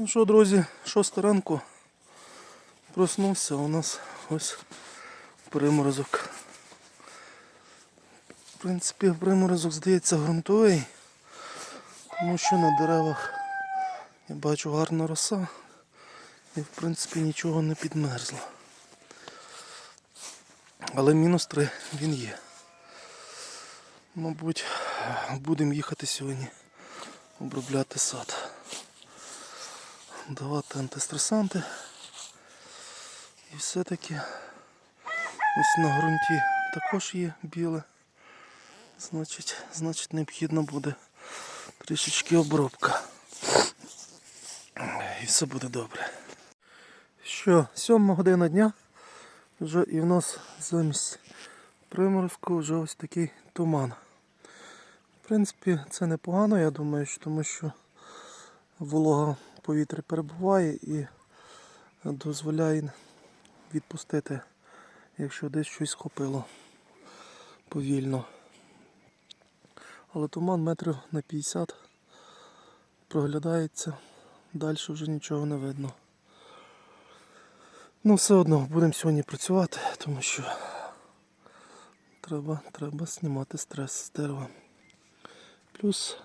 Ну що, друзі, шоста ранку. Проснувся, у нас ось приморозок. В принципі, приморозок здається ґрунтовий, тому що на деревах я бачу гарна роса і в принципі нічого не підмерзло. Але мінус 3 він є. Мабуть, будемо їхати сьогодні обробляти сад. Давати антистресанти. І все-таки ось на ґрунті також є біле. Значить, значить необхідно буде трішечки обробка. І все буде добре. Що, сьома година дня. Вже і в нас замість приморозку вже ось такий туман. В принципі, це непогано, я думаю, тому що волога в повітрі перебуває і дозволяє відпустити, якщо десь щось схопило повільно. Але туман метрів на 50 проглядається, далі вже нічого не видно. Ну, все одно будемо сьогодні працювати, тому що треба, треба знімати стрес з дерева. Плюс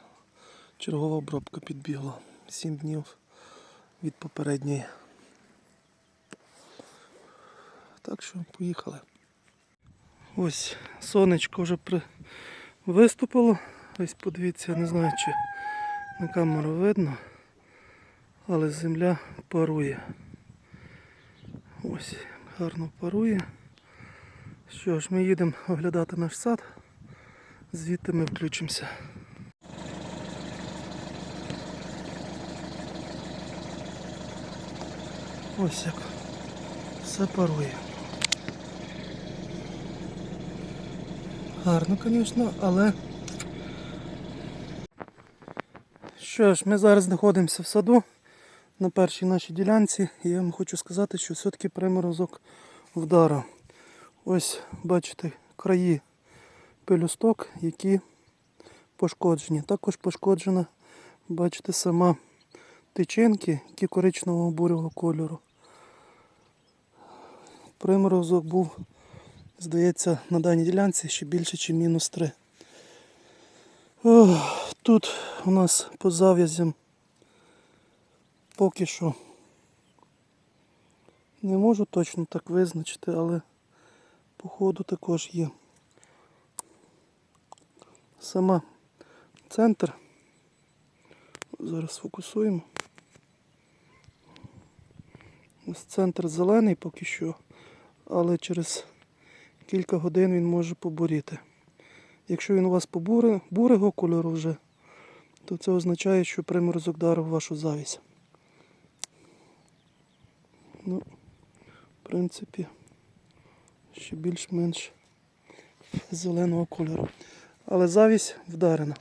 чергова обробка підбігла. 7 днів від попередньої. Так що поїхали. Ось сонечко вже при... виступило. Ось подивіться, не знаю, чи на камеру видно, але земля парує. Ось, гарно парує. Що ж, ми їдемо оглядати наш сад. Звідти ми включимося. Ось як все парує. Гарно, звісно, але. Що ж, ми зараз знаходимося в саду на першій нашій ділянці. І я вам хочу сказати, що все-таки приморозок вдарив. Ось бачите краї пелюсток, які пошкоджені. Також пошкоджена, бачите, сама тичинки, які коричневого бурого кольору. Приморозок був, здається, на даній ділянці ще більше, ніж мінус 3. Ох, тут у нас по зав'язям поки що не можу точно так визначити, але походу також є. Сама центр. Зараз сфокусуємо. Ось центр зелений поки що, але через кілька годин він може побуріти. Якщо він у вас побуре, бурого кольору вже, то це означає, що приморозок дарив вашу завість. Ну, в принципі, ще більш-менш зеленого кольору. Але завість вдарена.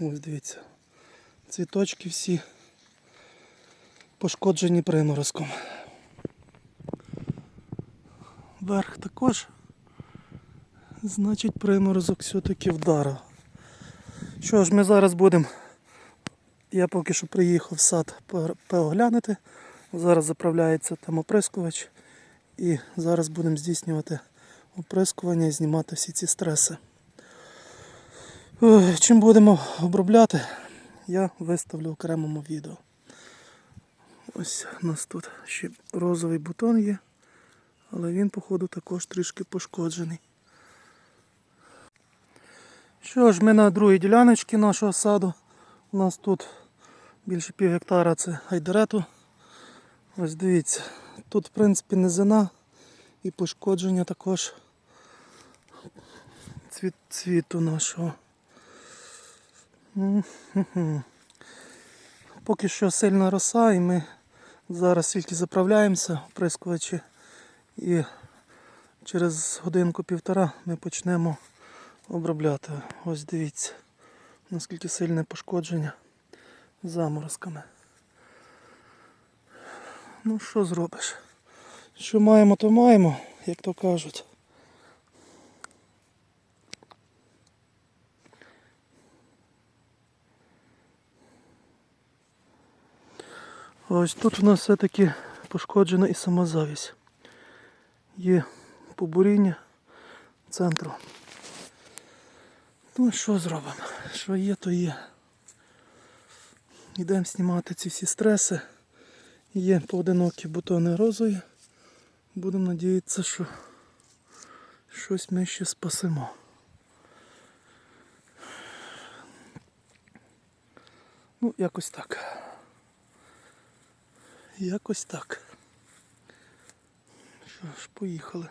Ось дивіться. Цвіточки всі пошкоджені приморозком. Верх також. Значить, приморозок все-таки вдарив. Що ж, ми зараз будемо. Я поки що приїхав в сад поглянути. Зараз заправляється там оприскувач. І зараз будемо здійснювати оприскування і знімати всі ці стреси. Чим будемо обробляти, я виставлю окремому відео. Ось у нас тут ще розовий бутон є, але він, походу, також трішки пошкоджений. Що ж, ми на другій діляночці нашого саду. У нас тут більше пів гектара це айдерету. Ось дивіться, тут в принципі низина і пошкодження також цвіт, цвіту нашого. Поки що сильна роса і ми зараз тільки заправляємося оприскувачі прискувачі і через годинку-півтора ми почнемо обробляти. Ось дивіться, наскільки сильне пошкодження заморозками. Ну що зробиш? Що маємо, то маємо, як то кажуть. Ось тут у нас все-таки пошкоджена і сама завість. Є побуріння центру. Ну що зробимо? Що є, то є. Йдемо знімати ці всі стреси. Є поодинокі бутони розові. Будемо надіятися, що щось ми ще спасемо. Ну, якось так. Якось так. Що ж, поїхали.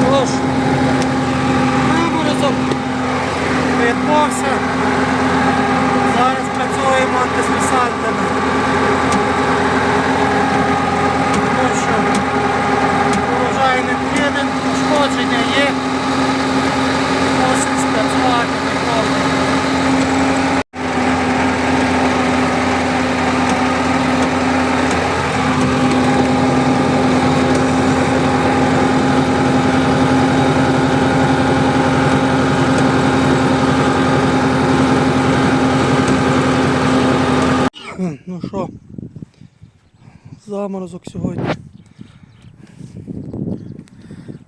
Що ж, виморозок відбувся. Зараз працюємо антистресантами. Тому що урожай не піде, пошкодження є. Мусить спрацювати ніколи. Ну що, заморозок сьогодні.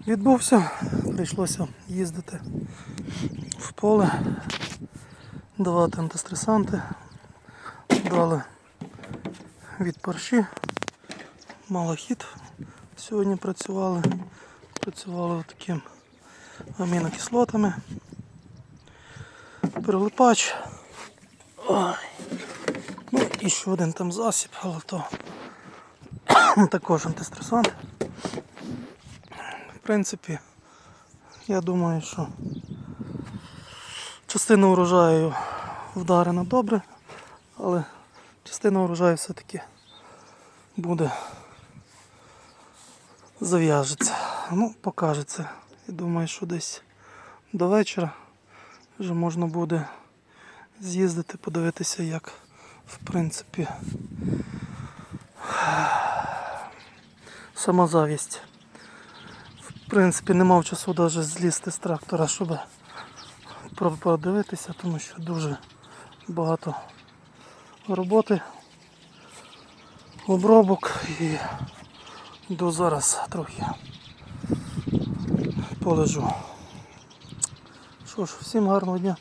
Відбувся, прийшлося їздити в поле, давати антистресанти, дали від парші, малахіт сьогодні працювали, працювали таким амінокислотами, перелипач. Ой. Ще один там засіб, але то також антистресант. В принципі, я думаю, що частина урожаю вдарена добре, але частина урожаю все-таки буде зав'яжеться. Ну, покажеться. Я думаю, що десь до вечора вже можна буде з'їздити, подивитися, як в принципі сама завість. В принципі, не мав часу навіть злізти з трактора, щоб подивитися, тому що дуже багато роботи, обробок і до зараз трохи полежу. Що ж, всім гарного дня.